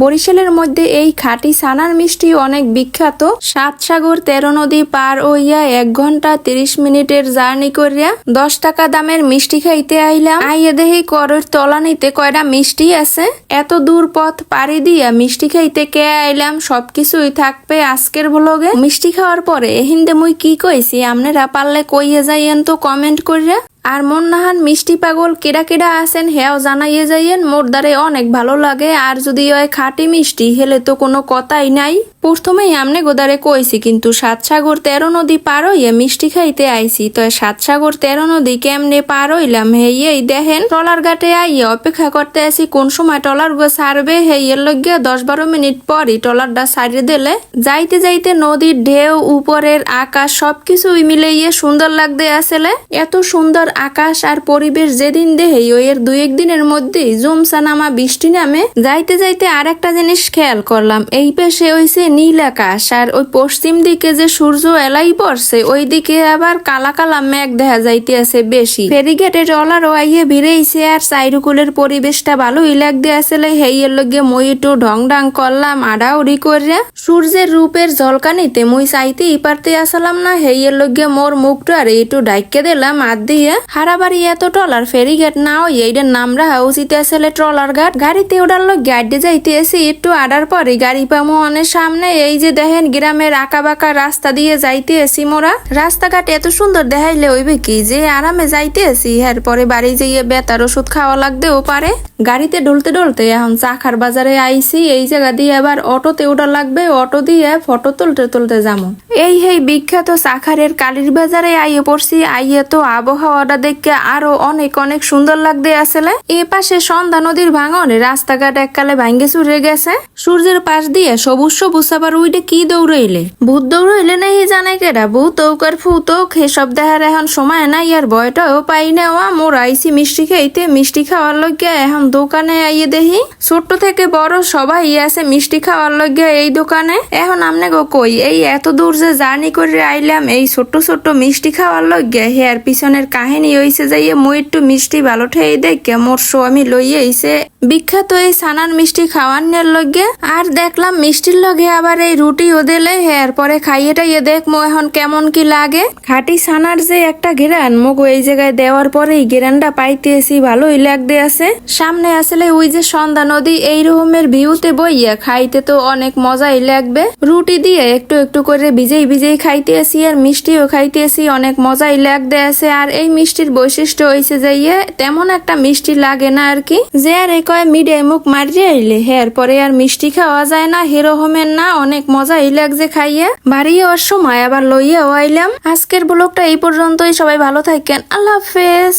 বরিশালের মধ্যে এই খাঁটি সানার মিষ্টি অনেক বিখ্যাত। সাত সাগর তেরো নদী পার হইয়া এক ঘণ্টা তিরিশ মিনিটের জার্নি করিয়া দশ টাকা দামের মিষ্টি খাইতে আইলাম। আইয়া দেহি করের তলানিতে কয়টা মিষ্টি আছে? এত দূর পথ পাড়ি দিয়া মিষ্টি খাইতে কে আইলাম? সবকিছুই থাকবে আজকের ব্লগে মিষ্টি খাওয়ার পরে এহিন্দে মুই কি কইছি? আপনারা পারলে কইয়া যাইয়েন তো কমেন্ট করিয়া। আর মন নাহান মিষ্টি পাগল কেডা কেডা আছেন হেও জানাইয়ে যাইয়েন, মোর দ্বারে অনেক ভালো লাগে, আর যদি ওই খাটি মিষ্টি, হেলে তো কোনো কথাই নাই। প্রথমেই আমনে গোদারে কইছি, কিন্তু সাত সাগর তেরো নদী পার হইয়া মিষ্টি খাইতে আইছি তো সাত সাগর তেরো নদী কেমনে পার হইলাম হেই দেখেন। টলার ঘাটে আইয়া অপেক্ষা করতে আছি কোন সময় টলার গো সারবে হেইয়ের লগে দশ বারো মিনিট পরই টলারটা সারিয়ে দিলে। যাইতে যাইতে নদীর ঢেউ, উপরের আকাশ সবকিছুই মিলে ইয়ে সুন্দর লাগতে আসলে। এত সুন্দর আকাশ আর পরিবেশ যেদিন দেহে এর দুই একদিনের মধ্যেই জুমসা নামা বৃষ্টি নামে। যাইতে যাইতে আর একটা জিনিস খেয়াল করলাম, এই পাশে হইছে নীল আকাশ, আর ওই পশ্চিম দিকে যে সূর্য এলাই পড়ছে, ওই দিকে আবার কালা কালা মেঘ দেখা যাইতে আছে বেশি। ফেরিঘাটে টলার আইয়ে ভিড়েইছে, আর সাইরুকুলের পরিবেশটা ভালোই লাগতে আসলে হেইয়ের লগে মই একটু ঢং ঢং করলাম, আড়াউড়ি করিয়া সূর্যের রূপের ঝলকানিতে মুই চাইতে ইপারতে আসলাম না হেইয়ের লগে মোর মুখটা আর একটু ডাইকে দিলাম আর দিয়ে। হারাবাড়ি এত টলার ফেরিঘাট না ওই এইটার নাম রাখা উচিত আসলে ট্রলার ঘাট। গাড়িতে ওটার লোক গাড়ি যাইতে এসে একটু আডার পরে গাড়ি পামো অনেক সামনে এই যে দেখেন গ্রামের আঁকা বাঁকা রাস্তা দিয়ে যাইতে এসি মোরা। রাস্তাঘাট এত সুন্দর দেখাইলে হইবে কি যে আরামে যাইতে এসি হ্যার এরপরে বাড়ি যাইয়ে বেতার ওষুধ খাওয়া লাগতেও পারে। গাড়িতে ডলতে ডলতে এখন চাখার বাজারে আইসি এই জায়গা দিয়ে আবার অটোতে ওটা লাগবে, অটো দিয়ে ফটো তুলতে তুলতে যাব এই হেই বিখ্যাত চাখারের কালীর বাজারে আইয়ে পড়ছি, আইয়ে তো আবহাওয়াটা দেখে আরও অনেক অনেক সুন্দর লাগতে আসলে। এ পাশে সন্ধ্যা নদীর ভাঙনে, রাস্তাঘাট এককালে ভাঙ্গে চুরে গেছে। সূর্যের পাশ দিয়ে সবুজ সবুজ আবার উইটে কি দৌড়াইলে? ভূত দৌড়াইলে নাই জানে কেডা? ভূত তৌকার ফুতৌক এসব দেহার এখন সময় নাই আর বয়টাও পাই নেওয়া মোর আইসি মিষ্টি খাইতে, মিষ্টি খাওয়ার লগে এখন দোকানে আইয়ে দেহি ছোট্ট থেকে বড় সবাই আছে মিষ্টি খাওয়ার লগে এই দোকানে। এখন আমনে গো কই? এই এত দূর যে জার্নি করে আইলাম, এই ছোট্ট ছোট্ট মিষ্টি খাওয়ার লগে হেয়ার পিছনের কাহিনী হইছে যাইয়ে মই একটু মিষ্টি ভালো ঠেই দেখে মোর স্বামী লইয়ে আইছে। বিখ্যাত এই সানার মিষ্টি খাওয়ানোর লগে, আর দেখলাম মিষ্টির লগে আবার এই রুটি ও দিলে হেয়ার পরে খাইয়ে টাইয়ে দেখমো এখন কেমন কি লাগে। খাটি সানার যে একটা ঘেরান, মগো এই জায়গায় দেওয়ার পরে এই ঘেরানটা পাইতেছি, ভালোই লাগতে আছে। সামনে আসলে ওই যে সন্ধ্যা নদী, এই রকমের ভিউতে বইয়া খাইতে তো অনেক মজাই লাগবে। রুটি দিয়ে একটু একটু করে ভিজেই ভিজেই খাইতে আসি আর মিষ্টিও খাইতে আসি অনেক মজাই লাগতে আছে। আর এই মিষ্টির বৈশিষ্ট্য হয়েছে যে ইয়ে তেমন একটা মিষ্টি লাগে না আর কি। যে আর এই কয় মিডে মুখ মারিয়ে আইলে হের পরে আর মিষ্টি খাওয়া যায় না হেরোহমের না, অনেক মজা এই লাগছে খাইয়ে। বাড়ি যাওয়ার সময় আবার লইয়াও আইলাম। আজকের ব্লগটা এই পর্যন্তই, সবাই ভালো থাকেন, আল্লাহ হাফেজ।